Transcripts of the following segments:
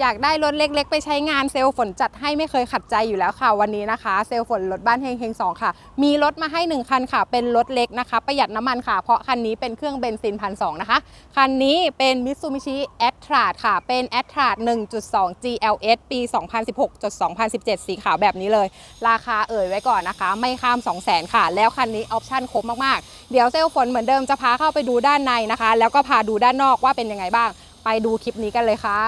อยากได้รถเล็กๆ ไปใช้งานเซลล์ฝนจัดให้ไม่เคยขัดใจอยู่แล้วค่ะ วันนี้นะคะ เซลล์ฝนรถบ้านเฮงเฮงสองค่ะ มีรถมาให้ 1 คันค่ะ เป็นรถเล็กนะคะ ประหยัดน้ำมันค่ะ เพราะคันนี้เป็นเครื่องเบนซินพันสนะคะ คันนี้เป็น Mitsubishi a t t r a ค่ะ เป็น a t t r a 1.2 GLS ปี 2016-2017 สีขาวแบบนี้เลย ราคาเอ่ยไว้ก่อนนะคะ ไม่ข้าม 200,000 ค่ะ แล้วคันนี้ออปชั่นครบมากๆ เดี๋ยวเซลล์ฝนเหมือนเดิมจะพาเข้าไปดูด้านในนะคะ แล้วก็พาดูด้านนอกว่าเป็นยังไงบ้าง ไปดูคลิปนี้กันเลยค่ะ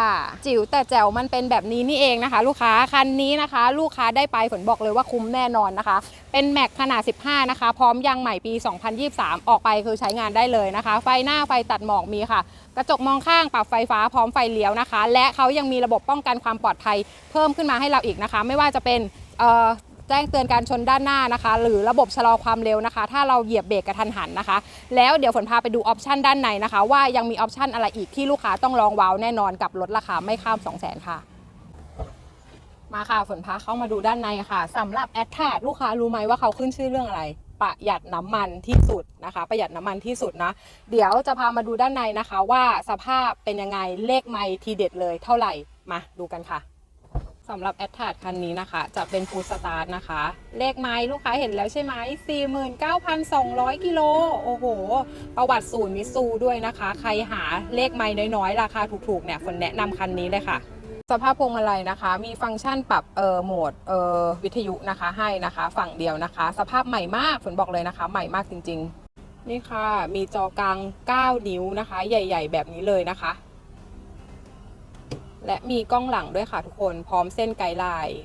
จิ๋วแต่แจ๋วมันเป็นแบบนี้นี่เองนะคะ ลูกค้าคันนี้นะคะ ลูกค้าได้ไปฝนบอกเลยว่าคุ้มแน่นอนนะคะ เป็นแม็กขนาด 15 นะคะ พร้อมยางใหม่ปี 2023 ออกไปคือใช้งานได้เลยนะคะ ไฟหน้าไฟตัดหมอกมีค่ะ กระจกมองข้างปรับไฟฟ้าพร้อมไฟเลี้ยวนะคะ และเขายังมีระบบป้องกันความปลอดภัย เพิ่มขึ้นมาให้เราอีกนะคะ ไม่ว่าจะเป็น แจ้งเตือนการชนด้านหน้านะคะ หรือระบบชะลอความเร็วนะคะ ถ้าเราเหยียบเบรกกระทันหันนะคะ แล้วเดี๋ยวฝนพาไปดูออปชันด้านในนะคะ ว่ายังมีออปชันอะไรอีกที่ลูกค้าต้องลองว้าวแน่นอนกับลดราคาไม่ข้าม 2 0 0 0 0 0ค่ะมาค่ะฝนพาเข้ามาดูด้านในค่ะสำหรับแอดทาลูกค้ารู้ไหมว่าเขาขึ้นชื่อเรื่องอะไร ประหยัดน้ำมันที่สุดนะคะ ประหยัดน้ำมันที่สุดนะ เดี๋ยวจะพามาดูด้านในนะคะ ว่าสภาพเป็นยังไงเลขไมล์ทีเด็ดเลยเท่าไหร่มาดูกันค่ะ สำหรับแอ t ท a คันนี้นะคะ จะเป็นฟูสตาร์ทนะคะ เลขไม้ลูกค้าเห็นแล้วใช่ไหม 49,200 กิโล โอ้โห ประวัติศูนย์มิซูด้วยนะคะ ใครหาเลขไม้น้อยๆ ราคาถูกๆ เนี่ยฝนแนะนำคันนี้เลยค่ะ สภาพพวงมาลัยนะคะ มีฟังก์ชันปรับเอ่อโหมดเอ่อวิทยุนะคะให้นะคะ ฝั่งเดียวนะคะ สภาพใหม่มากฝนบอกเลยนะคะ ใหม่มากจริง ๆ นี่ค่ะ มีจอกลาง 9 นิ้วนะคะ ใหญ่ ๆ แบบนี้เลยนะคะ และมีกล้องหลังด้วยค่ะทุกคนพร้อมเส้นไกด์ไลน์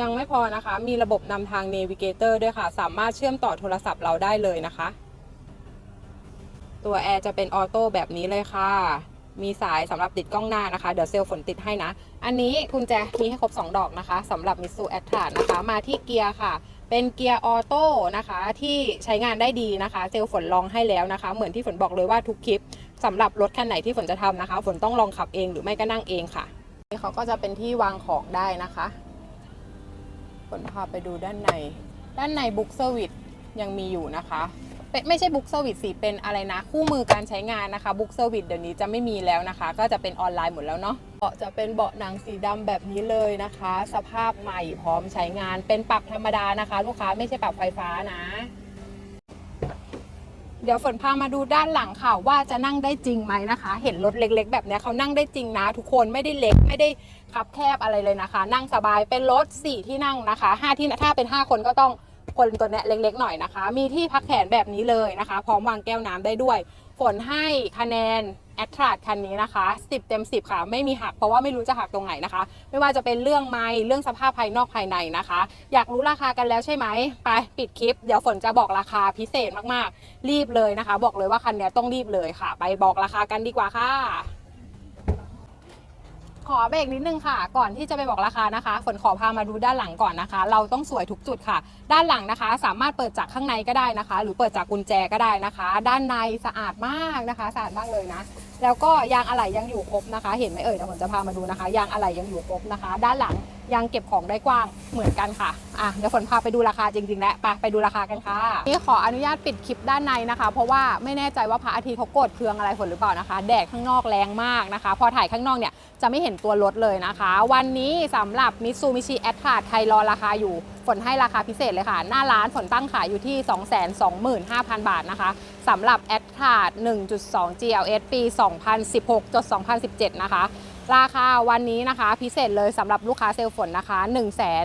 ยังไม่พอนะคะ มีระบบนำทาง Navigator ด้วยค่ะ สามารถเชื่อมต่อโทรศัพท์เราได้เลยนะคะ ตัวแอร์จะเป็นออโต้แบบนี้เลยค่ะ มีสายสำหรับติดกล้องหน้านะคะ เดี๋ยวเซลล์ฝนติดให้นะ อันนี้กุญแจมีให้ครบ 2 ดอกนะคะสำหรับ Mitsu a t r a นะคะ มาที่เกียร์ค่ะ เป็นเกียร์ออโต้นะคะ ที่ใช้งานได้ดีนะคะ เซลล์ฝนลองให้แล้วนะคะ เหมือนที่ฝนบอกเลยว่าทุกคลิป สำหรับรถคันไหนที่ฝนจะทำนะคะ ฝนต้องลองขับเองหรือไม่ก็นั่งเองค่ะนี่เขาก็จะเป็นที่วางของได้นะคะฝนพาไปดูด้านใน ด้านในบุ๊กเซอร์วิสยังมีอยู่นะคะเป็นไม่ใช่บุ๊กเซอร์วิสสิเป็นอะไรนะ คู่มือการใช้งานนะคะบุ๊กเซอร์วิสเดี๋ยวนี้จะไม่มีแล้วนะคะ ก็จะเป็นออนไลน์หมดแล้วเนาะเบาะจะเป็นเบาะหนังสีดำแบบนี้เลยนะคะ สภาพใหม่พร้อมใช้งานเป็นปรับธรรมดานะคะ ลูกค้าไม่ใช่ปรับไฟฟ้านะ เดี๋ยวฝนพามาดูด้านหลังค่ะว่าจะนั่งได้จริงไหมนะคะ เห็นรถเล็กๆ แบบเนี้ยเขานั่งได้จริงนะ ทุกคนไม่ได้เล็กไม่ได้คับแคบอะไรเลยนะคะ นั่งสบายเป็นรถ4ที่นั่งนะคะ5ที่ถ้าเป็น 5 คนก็ต้องคนตัวนี้เล็ก ๆ หน่อยนะคะ มีที่พักแขนแบบนี้เลยนะคะ พร้อมวางแก้วน้ำได้ด้วย ฝนให้คะแนน แอตราดคันนี้นะคะ 10 เต็ม 10 ค่ะ ไม่มีหักเพราะว่าไม่รู้จะหักตรงไหนนะคะ ไม่ว่าจะเป็นเรื่องไม้เรื่องสภาพภายนอกภายในนะคะ อยากรู้ราคากันแล้วใช่ไหมไปปิดคลิป เดี๋ยวฝนจะบอกราคาพิเศษมากๆ รีบเลยนะคะ บอกเลยว่าคันนี้ต้องรีบเลยค่ะ ไปบอกราคากันดีกว่าค่ะขอเบรกนิดนึงค่ะ ก่อนที่จะไปบอกราคานะคะ ฝนขอพามาดูด้านหลังก่อนนะคะ เราต้องสวยทุกจุดค่ะ ด้านหลังนะคะ สามารถเปิดจากข้างในก็ได้นะคะ หรือเปิดจากกุญแจก็ได้นะคะ ด้านในสะอาดมากนะคะ สะอาดมากเลยนะ แล้วก็ยางอะไหล่ยังอยู่ครบนะคะ เห็นไหมเอ่ยเดี๋ยวผมจะพามาดูนะคะ ยางอะไหล่ยังอยู่ครบนะคะ ด้านหลัง ยังเก็บของได้กว้างเหมือนกันค่ะอะเดี๋ยวฝนพาไปดูราคาจริง ๆ แล้วไปไปดูราคากันค่ะนี่ขออนุญาตปิดคลิปด้านในนะคะ เพราะว่าไม่แน่ใจว่าพระอาทิตย์เขากดเคืองอะไรฝนหรือเปล่านะคะ แดดข้างนอกแรงมากนะคะ พอถ่ายข้างนอกเนี่ยจะไม่เห็นตัวรถเลยนะคะ วันนี้สำหรับมิซูมิชิแอ t ทาใครรอราคาอยู่ฝนให้ราคาพิเศษเลยค่ะ หน้าร้านฝนตั้งขายอยู่ที่ 225,000 บาทนะคะสำหรับแอ t ทา1.2 GLS ปี 2016จด2017 นะคะ ราคาวันนี้นะคะ พิเศษเลยสำหรับลูกค้าเซลล์ฝนนะคะ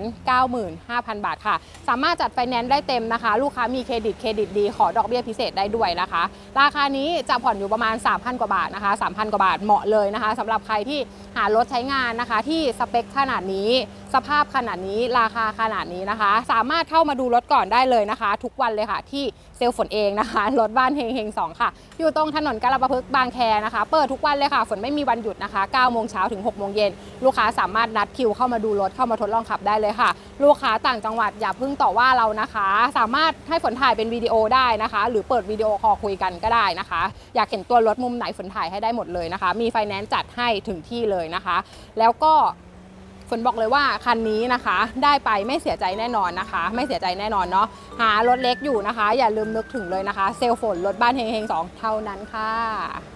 195,000 บาทค่ะ สามารถจัดไฟแนนซ์ได้เต็มนะคะ ลูกค้ามีเครดิตเครดิตดี ขอดอกเบี้ยพิเศษได้ด้วยนะคะ ราคานี้จะผ่อนอยู่ประมาณ 3,000 กว่าบาทนะคะ 3,000 กว่าบาทเหมาะเลยนะคะสำหรับใครที่หารถใช้งานนะคะ ที่สเปคขนาดนี้สภาพขนาดนี้ราคาขนาดนี้นะคะ สามารถเข้ามาดูรถก่อนได้เลยนะคะ ทุกวันเลยค่ะ ที่เซลฝนเองนะคะ รถบ้านเฮงเฮงสองค่ะ อยู่ตรงถนนกาลปะพฤกษ์บางแคนะคะ เปิดทุกวันเลยค่ะ ฝนไม่มีวันหยุดนะคะ9โมงเช้าถึง6โมงเย็นลูกค้าสามารถนัดคิวเข้ามาดูรถเข้ามาทดลองขับได้เลยค่ะ ลูกค้าต่างจังหวัดอย่าเพิ่งต่อว่าเรานะคะ สามารถให้ฝนถ่ายเป็นวิดีโอได้นะคะ หรือเปิดวิดีโอคอลคุยกันก็ได้นะคะ อยากเห็นตัวรถมุมไหนฝนถ่ายให้ได้หมดเลยนะคะ มีไฟแนนซ์จัดให้ถึงที่เลยนะคะ แล้วก็ ฝนบอกเลยว่าคันนี้นะคะ ได้ไปไม่เสียใจแน่นอนนะคะ ไม่เสียใจแน่นอนเนาะหารถเล็กอยู่นะคะ อย่าลืมนึกถึงเลยนะคะ เซลฝนรถบ้านเฮงเฮงสองเท่านั้นค่ะ